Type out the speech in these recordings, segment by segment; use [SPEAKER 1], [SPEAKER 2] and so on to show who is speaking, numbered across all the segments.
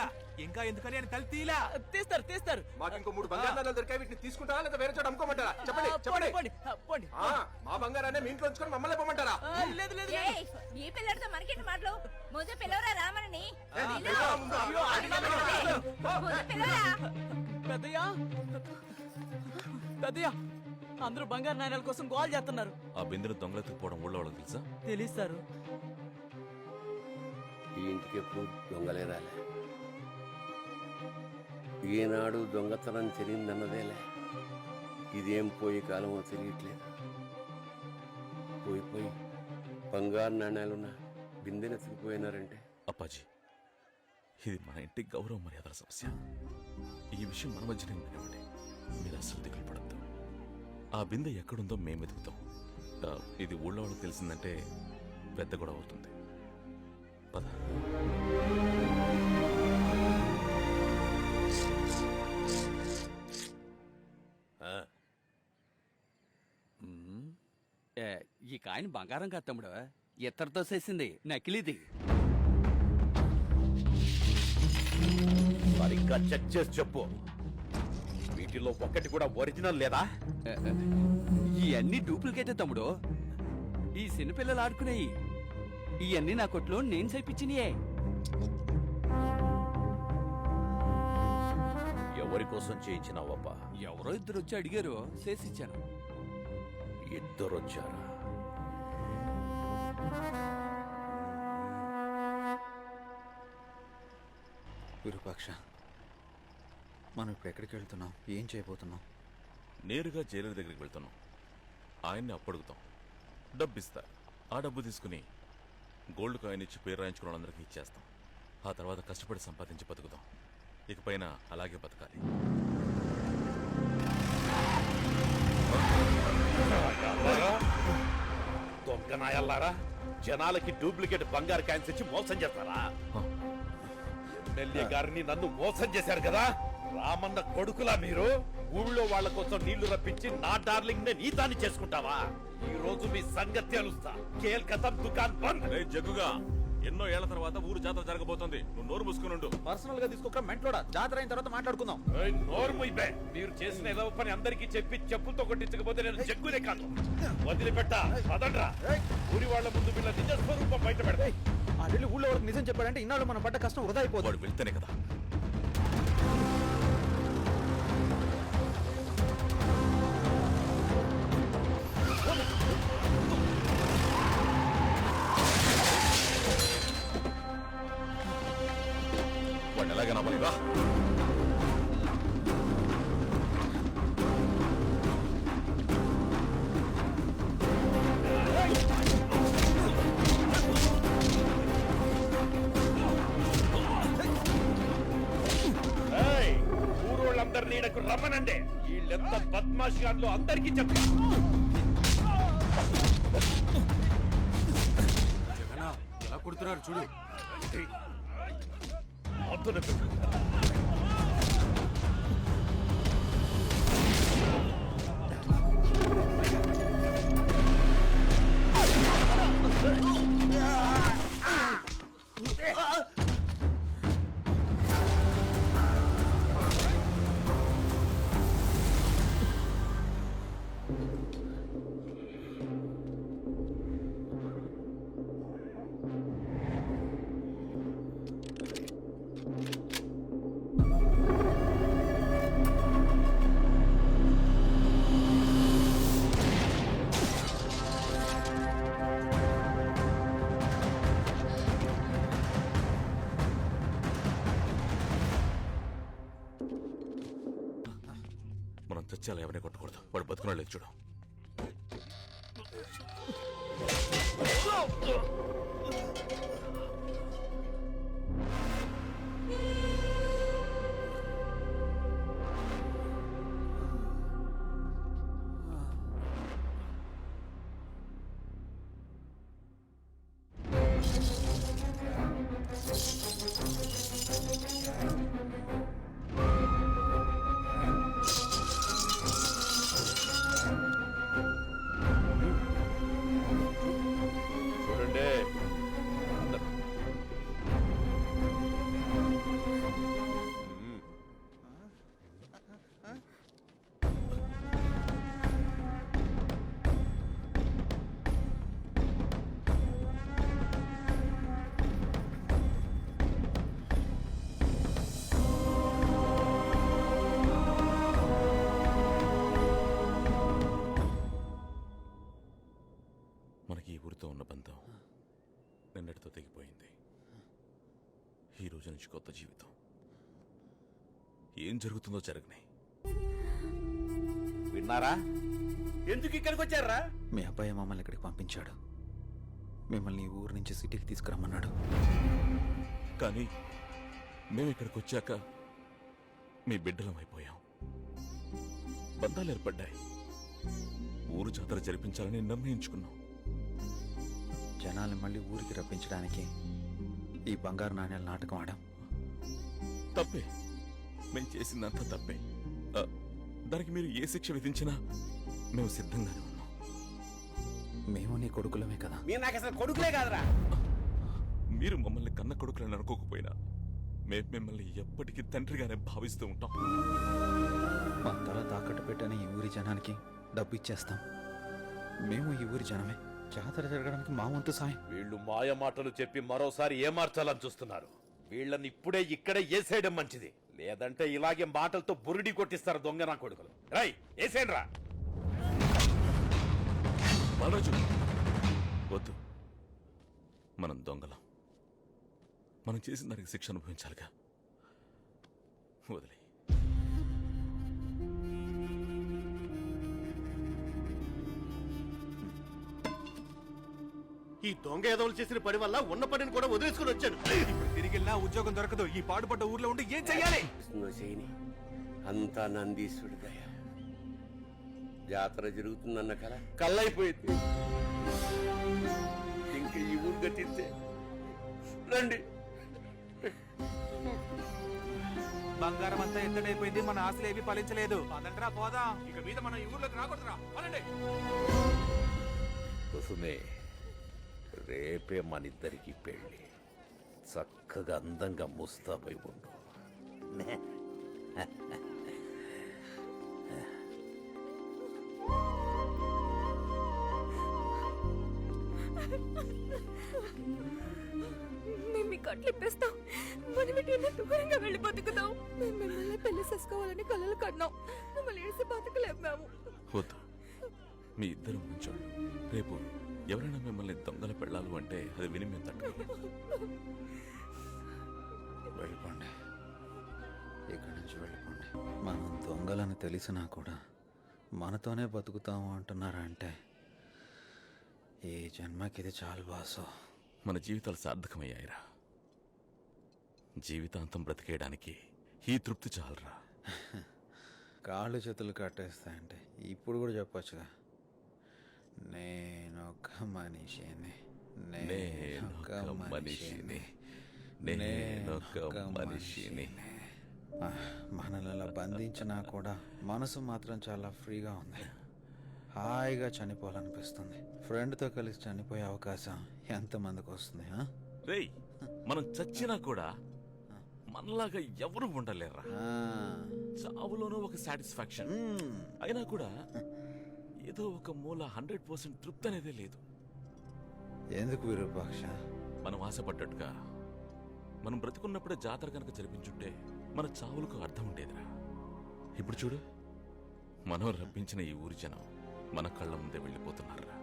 [SPEAKER 1] తీసేగా ఇంకా ఎందుకని అని
[SPEAKER 2] తీస్తారు తీస్తారు.
[SPEAKER 3] మాకు ఇంకో మూడు బంగారు నాణాలు దొరికాయి వీటిని తీసుకుంటారా లేదా వేరే చోట అమ్ముకోమంటారా? చెప్పండి చెప్పండి
[SPEAKER 2] పోండి, పోండి, ఆ, పోండి.
[SPEAKER 3] ఆ, మా బంగారాన్ని మీ ఇంట్లో ఉంచుకొని మమ్మల్ని
[SPEAKER 2] ఆ, లేదు లేదు లేదు.
[SPEAKER 4] ఏయ్, ఈ పిల్లడితో మనకేంటి మాటలు? ముందు పిల్లవరా రామనని
[SPEAKER 3] ఏ, పిల్లవరా ముందు? అయ్యో,
[SPEAKER 4] ముందు పిల్లవరా?
[SPEAKER 2] పెద్దయ్యా పెద్దయ్యా అందరూ బంగారు నాణ్యాల కోసం గోల్ చేస్తున్నారు.
[SPEAKER 5] ఆ బిందెను దొంగలెత్తుకుపోవడం ఊళ్ళో వాళ్ళకి తెలుసా?
[SPEAKER 2] తెలిస్తారు
[SPEAKER 6] ఈ ఇంటికి ఎప్పుడు దొంగలే రాలే. ఈనాడు దొంగతనం జరిగిందన్నదేలే. ఇదేం పోయి కాలమో తెలియట్లేదు. పోయి పోయి బంగారు నాణ్యాలున్న బిందెన ఎత్తుకుపోయినారంటే.
[SPEAKER 5] అప్పాజీ ఇది మన ఇంటి గౌరవ మర్యాదల సమస్య. ఈ విషయం మన మధ్యనే ఉండనివ్వండి మీరు అసలు దిగులు పడద్దు. ఆ బిందె ఎక్కడుందో మేము వెతుకుతాం ఇది ఊళ్ళో వాళ్ళకి తెలిసిందంటే పెద్ద గొడవ అవుతుంది.
[SPEAKER 7] ఈ కాయని బంగారం కాదు తమ్ముడు. ఇత్తడితో చేసింది నకిలీది.
[SPEAKER 8] సరిగ్గా చెక్ చేసి చెప్పు. వీటిలో ఒక్కటి కూడా ఒరిజినల్ లేదా?
[SPEAKER 7] ఇవన్నీ డూప్లికేటే తమ్ముడు. ఈ చిన్నపిల్లలు ఆడుకునేయి. ఇవన్నీ నా కొట్లో నేను చేపించినయే.
[SPEAKER 8] ఎవరి కోసం చేయించినావబ్బా?
[SPEAKER 7] ఎవరో ఇద్దరు వచ్చి అడిగారు చేసిచ్చాను.
[SPEAKER 8] ఇద్దరొచ్చారా?
[SPEAKER 9] విరూపాక్ష మనం ఇప్పుడు ఎక్కడికి వెళ్తున్నాం? ఏం చేయబోతున్నాం?
[SPEAKER 5] నేరుగా జైలర్ దగ్గరికి వెళ్తున్నాం. ఆయన్ని అప్పడుగుతాం. డబ్బు ఇస్తా ఆ డబ్బు తీసుకుని గోల్డ్ కాయిన్ ఇచ్చి పేరు రాయించుకున్న వాళ్ళందరికీ ఇచ్చేస్తాం. ఆ తర్వాత కష్టపడి సంపాదించి బతుకుతాం. ఇకపైన అలాగే బతకాలి.
[SPEAKER 8] దొంగ నాయల్లారా జనాలకి డూప్లికేట్ బంగారు కాయిన్స్ ఇచ్చి మోసం చేస్తారా? ఎమ్మెల్యే గారిని నన్ను మోసం చేశారు కదా? రామన్న కొడుకులా మీరు? ఊళ్ళో వాళ్ళ కోసం నీళ్ళు రప్పించి నా డార్లింగ్ నే నీతాన్ని చేసుకుంటావా? ఈ రోజు మీ సంగతి తెలుస్తా. కేల్ కథం దుకాన్ బంద్.
[SPEAKER 5] జగుగా జగ్గుగా. ఎన్నో ఏళ్ళ తర్వాత ఊరు జాతర జరగబోతోంది. నువ్వు నోరు మూసుకునుండు
[SPEAKER 9] పర్సనల్గా తీసుకోక మెంట్లోడా జాతర అయిన తర్వాత మాట్లాడుకుందాం.
[SPEAKER 8] ఏయ్, నోరు మూయిబే. మీరు చేసిన ఏదో పని అందరికీ చెప్పి చెప్పుతో కొట్టించకపోతే నేను జగ్గునే కాదు. వదిలిపెట్ట. పదండ్రా. ఊరి వాళ్ళ ముందు వీళ్ళ నిజ స్వరూపం బయట పెడతా.
[SPEAKER 9] ఆ వెళ్ళి ఊళ్ళో వాళ్ళకి నిజం చెప్పాడంటే ఇన్నాళ్ళు మనం పడ్డ కష్టం వృధా అయిపోతుంది.
[SPEAKER 5] వాడు వెళ్తేనే కదా. అవ్వాలి రా
[SPEAKER 8] ఏయ్, ఊరోళ్ళందరినీ ఈడకు రమ్మనండి. వీళ్ళెంత అందరికీ చెప్తా
[SPEAKER 3] ఎలా కుడుతున్నారు చూడు.
[SPEAKER 8] 어떤 애들?
[SPEAKER 5] మనం చచ్చాలి ఎవరిని కొట్టకూడదు. వాడు బతుకున్నాడు లేదు చూడు. మనకి ఈ ఊరితో ఉన్న బంధం నిన్నటితో తెగిపోయింది. ఈ రోజు నుంచి కొత్త జీవితం. ఏం జరుగుతుందో జరగని.
[SPEAKER 8] విన్నారా? ఎందుకు ఇక్కడికి వచ్చారా?
[SPEAKER 9] మీ అబ్బాయి మమ్మల్ని ఇక్కడికి పంపించాడు. మిమ్మల్ని ఈ ఊరు నుంచి సిటీకి తీసుకురమ్మన్నాడు.
[SPEAKER 5] కానీ మేము ఇక్కడికి వచ్చాక మీ బిడ్డలం అయిపోయాం. బంధాలు ఏర్పడ్డాయి. ఊరు జాతర జరిపించాలని నిర్ణయించుకున్నాం.
[SPEAKER 9] జనాల్ని మళ్ళీ ఊరికి రప్పించడానికి ఈ బంగారు నాణ్యాల నాటకం ఆడాం.
[SPEAKER 5] తప్పే. మేము చేసిందంతా తప్పే. ఆ, దానికి మీరు ఏ శిక్ష విధించినా మేము సిద్ధంగానే ఉన్నాం.
[SPEAKER 9] మేము నీ కొడుకులమే కదా.
[SPEAKER 3] మీరు నాకు అసలు కొడుకులే కాదురా.
[SPEAKER 5] మీరు మమ్మల్ని కన్న కొడుకులని అనుకోకపోయినా మేము మిమ్మల్ని ఎప్పటికీ తండ్రిగానే భావిస్తూ ఉంటాం.
[SPEAKER 9] మా తల తాకట్టు పెట్టని ఈ ఊరి జనానికి డబ్బు ఇచ్చేస్తాం. మేము ఈ ఊరి జనమే. జాతర జరగడానికి మా వంతు సాయం.
[SPEAKER 8] వీళ్ళు మాయ మాటలు చెప్పి మరోసారి ఏమార్చాలని చూస్తున్నారు. వీళ్ళని ఇప్పుడే ఇక్కడే ఏసేయడం మంచిది. లేదంటే ఇలాగే మాటలతో బురిడి కొట్టిస్తారు దొంగ నా కొడుకులు. రై.
[SPEAKER 5] బాలరాజు వద్దు. మనం దొంగలం. మనం చేసిన దానికి శిక్ష అనుభవించాలిగా. వదిలే
[SPEAKER 3] ఈ దొంగ ఏదోలు చేసిన పని వల్ల ఉన్న పనిని కూడా వదిలేసుకుని వచ్చాను.
[SPEAKER 1] ఇప్పుడు తిరిగి వెళ్ళినా ఉద్యోగం దొరకదు. ఈ పాడుపడ్డ ఊర్లో ఉండి ఏం చెయ్యాలి?
[SPEAKER 6] చేయని అంతా నందీశ్వరుడి దయ. జాతర జరుగుతుందన్న కల కళ్ళైపోయింది. ఇంక ఈ ఊరు గట్టిస్తే రండి.
[SPEAKER 1] బంగారం అంతా ఎత్తడైపోయింది. మన ఆశలు ఏవి ఫలించలేదు. పదండ్రా పోదాం. ఇక మీద మన ఈ ఊర్లోకి రాకూడదురా. పదండి.
[SPEAKER 8] కుసుమే రేపే మన ఇద్దరికి పెళ్ళి. చక్కగా అందంగా ముస్తాబై ఉండు.
[SPEAKER 4] మేము కట్లు ఇప్పేస్తాం. మనం ఎటైనా దూరంగా వెళ్ళి బతుకుతాం? మేము మిమ్మల్ని పెళ్ళి చేసుకోవాలని కలలు కన్నాం. మమ్మల్ని ఏడిసి బతకలేము మేము
[SPEAKER 5] వద్దు. మీ ఇద్దరు మంచోళ్ళు. రేపు ఎవరైనా మిమ్మల్ని దొంగల పెళ్ళాలు అంటే అది విని మేము
[SPEAKER 9] వెళ్ళిపోండి. ఇక్కడి నుంచి వెళ్ళిపోండి. మనం దొంగలని తెలిసినా కూడా మనతోనే బతుకుతాము అంటున్నారా అంటే ఈ జన్మకి ఇది చాలు బాసు.
[SPEAKER 5] మన జీవితాలు సార్థకమయ్యాయిరా. జీవితాంతం బ్రతికేయడానికి ఈ తృప్తి చాలరా.
[SPEAKER 9] కాళ్ళు చేతులు కట్టేస్తాయంటే ఇప్పుడు కూడా చెప్పొచ్చుగా. నేనొక మనిషిని
[SPEAKER 5] నేనొక మనిషిని నేనొక మనిషిని
[SPEAKER 9] మనల్ని బంధించినా కూడా మనసు మాత్రం చాలా ఫ్రీగా ఉంది. హాయిగా చనిపోవాలనిపిస్తుంది. ఫ్రెండ్తో కలిసి చనిపోయే అవకాశం ఎంతమందికి వస్తుంది?
[SPEAKER 5] రేయ్ మనం చచ్చినా కూడా మనలాగా ఎవరు ఉండలేరా చావులోనూ ఒక సాటిస్ఫాక్షన్. అయినా కూడా ఏదో ఒక మూల హండ్రెడ్ పర్సెంట్ తృప్తి అనేది లేదు.
[SPEAKER 9] ఎందుకు విరూపాక్ష
[SPEAKER 5] మనం ఆశపడ్డట్టుగా మనం బ్రతికున్నప్పుడే జాతర కనుక జరిపించుంటే మన చావులకు అర్థం ఉండేదిరా. ఇప్పుడు చూడు మనం రప్పించిన ఈ ఊరి జనం మన కళ్ళ ముందే వెళ్ళిపోతున్నారా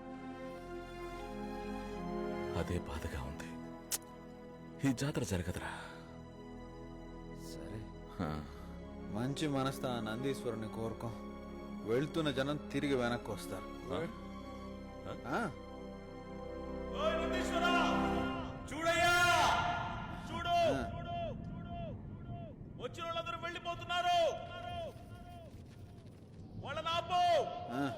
[SPEAKER 5] అదే బాధగా ఉంది. ఈ జాతర జరగదురా.
[SPEAKER 9] సరే.
[SPEAKER 5] హా.
[SPEAKER 9] మంచి మనసుతో నందీశ్వరుని కోరుకో. వెళ్తున్న జనం తిరిగి వెనక్కి వస్తారు.
[SPEAKER 5] ఆ?
[SPEAKER 8] చూడయ్యా! చూడు. వచ్చిన వాళ్ళందరూ వెళ్ళిపోతున్నారు. వాళ్ళని ఆపు.
[SPEAKER 9] ఆ.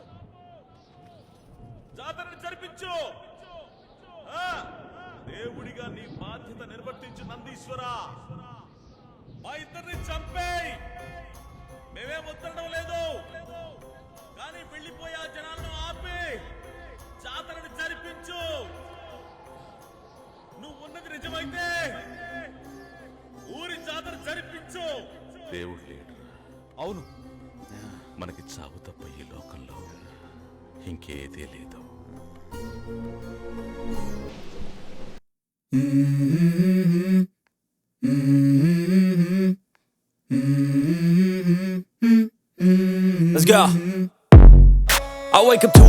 [SPEAKER 8] జాతరని జరిపించు. ఆ, దేవుడిగా నీ బాధ్యత నిర్వర్తించు నందీశ్వర. మా ఇద్దరిని చంపేయ్. మేమేం వద్దడం లేదు. కానీ వెళ్ళిపోయే ఆ జనాలను ఆపి జాతరని జరిపించు. నువ్వు ఉన్నది నిజమైతే ఊరి జాతర జరిపించు.
[SPEAKER 5] దేవుడు లేడురా
[SPEAKER 1] అవును.
[SPEAKER 5] మనకి చావు తప్ప ఈ లోకంలో ఇంకేదీ లేదు.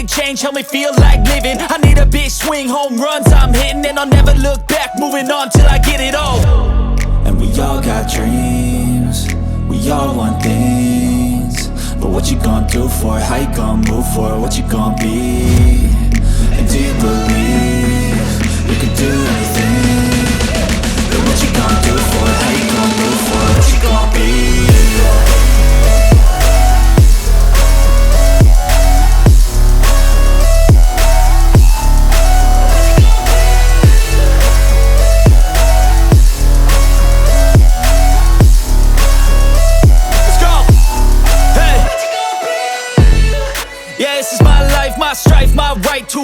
[SPEAKER 10] big change, help me feel like living. I need a big swing, home runs I'm hitting, and I'll never look back. Moving on till I get it all. And we all got dreams. We all want things. But what you gonna do for it? How you gonna move for it? What you gonna be? And do you believe you can do anything? But what you gonna do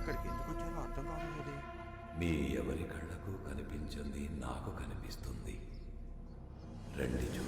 [SPEAKER 8] ఇక్కడికి ఎందుకు వచ్చారో అర్థం కావట్లేదే.
[SPEAKER 5] మీ ఎవరి కళ్ళకు కనిపించింది నాకు కనిపిస్తుంది. రండి చూద్దాం